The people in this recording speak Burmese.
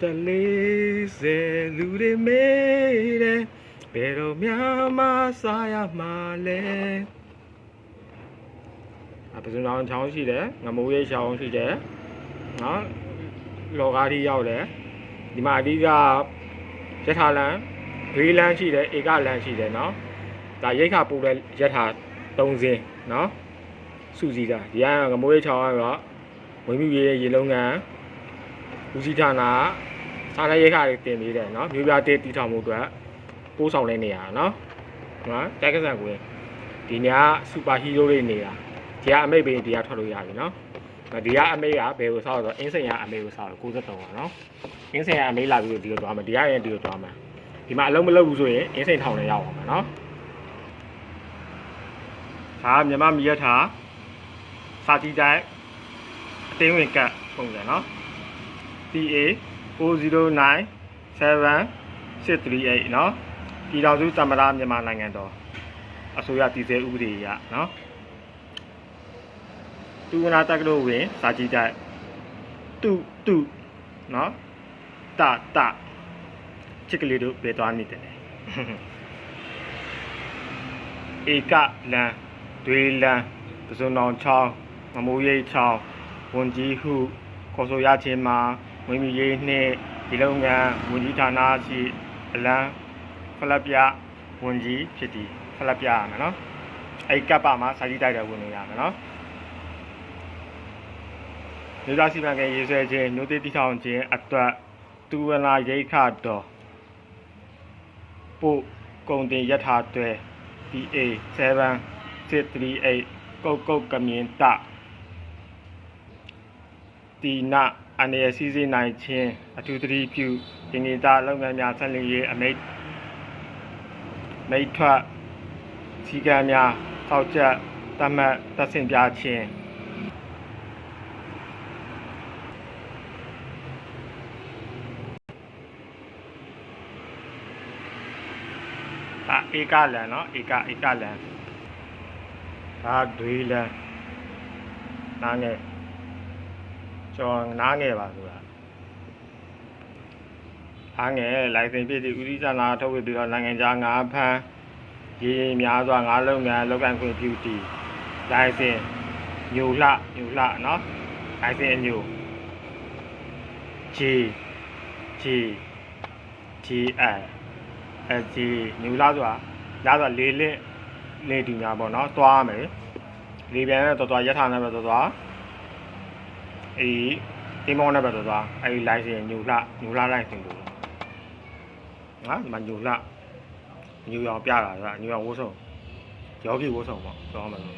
တလေးစေလူတွေမေးတယ်ဘယ်တော့မှမစားရမှာလဲအပစံတော်ချောင်းရှိတယ်ငမိုးရေးချောင်းရှိတယ်နော်လောကားကြီးရောက်တယ်ဒီမှာအဓိကယထာလန်ဘေးလန်းရှိတယ်ဧကလန်းရှိတယ်နော်ဒါရိတ်ခါပို့တဲ့ယထာ၃စင်းနော်စုစည်းတာဒီကငမိုးရေးချောင်းကတော့ဝင်းမြူရေးရေလုံးကန်ဦးစီးဌာန စားရရိတ်ခါတွေတင်ပေးတယ်နော်မြို့ပြတေးတီထောင်မှုအတွက်ပို့ဆောင်တဲ့နေရာနော်နော်တိုက်ကဆန်ကိုဒီညစူပါဟီးရိုးတွေနေတာဒီကအမိတ်ပေးဒီကထွက်လို့ရပြီနော်ဒီကအမိတ်ကဘယ်ကိုဆောက်တော့အင်းစင်ရအမိတ်ကိုဆောက်တော့63ပါနော်အင်းစင်ရအမိတ်လာပြီးတော့ဒီကိုသွားမယ်ဒီကရင်ဒီကိုသွားမယ်ဒီမှာအလုံးမလုံးဘူးဆိုရင်အင်းစင်ထောင်နဲ့ရောက်အောင်မယ်နော်ဒါမြမမီရထားစာကြည့်တိုင်းအတင်းဝင်ကတ်ပုံစံနော် PA 409 7638เนาะပြည်တော်စုသမ္မတမြန်မာနိုင်ငံတော်အစိုးရတည်ဆဲဥပဒေအရเนาะသူကနာတက္ကသိုလ်ဝင်စာကြည့်တိုက်တုတုเนาะတတချစ်ကလေးတို့ပဲသွားနေတယ်ဧကလန်တွေးလန်ပစုံတော်ချောင်းမမိုးရိပ်ချောင်းဝန်ကြီးဟုခေါ်ဆိုရခြင်းမှာ ဝင်းမီရေးနှင့်ဒီလုပ်ငန်းဝန်ကြီးဌာနရှိအလံဖလက်ပြဝန်ကြီးဖြစ်သည်ဖလက်ပြရမယ်နော်အဲ့ကပ်ပါမှာစာကြည့်တိုက်တဲ့ဝင်နေရမယ်နော်ဒေသစီမံကိန်းရေးဆွဲခြင်းညိုတိတိထောင်ခြင်းအတွက်တူဝလာရိတ်ခတော်ပို့ကုန်တင်ယထာတွဲ PA 7638ကုတ်ကုတ်ကမြင်တ တီနာအနေရစီစီနိုင်ခြင်းအထူးသတိပြုဒီနေသားလုပ်ငန်းများဆက်လက်ရေးအမိတ်မိတ်ထွက်စီကံများထောက်ချက်တတ်မှတ်သက်ဆင်ပြခြင်းဒါဧကလန်เนาะဧကဧကလန်ဒါဒွေလန်နားငယ် ကျွန်တော်နားငယ်ပါဆိုတာအားငယ်လိုင်စင်ပြည့်သည့်ဥရိဇနာထုတ်ဝေပြီးတော့နိုင်ငံခြားငါးဖန်းရေးရင်များစွာငါးလုပ်ငန်းလုပ်ကန်ခွင့်ပြုတည်လိုင်စင်ညိုလှညိုလှနော်လိုင်စင်အညိုဂျီဂျီဂျီအအဂျီညိုလှဆိုတာရဆိုလေးလက်လေဒီများပေါ့နော်သွားမယ်လေပြန်နဲ့တော်တော်ရထားနဲ့ပဲတော်တော် အေးတင်းမောင်းနဲ့ပဲတော်တော်အဲဒီ live ညိုလှညိုလှ live တင်လို့နော်ဒီမှာညိုလှညိုရောင်ပြတာကညိုရောင်ဝှစုံရောပြည့်ဝှစုံပေါ့ပြောရမှာလို့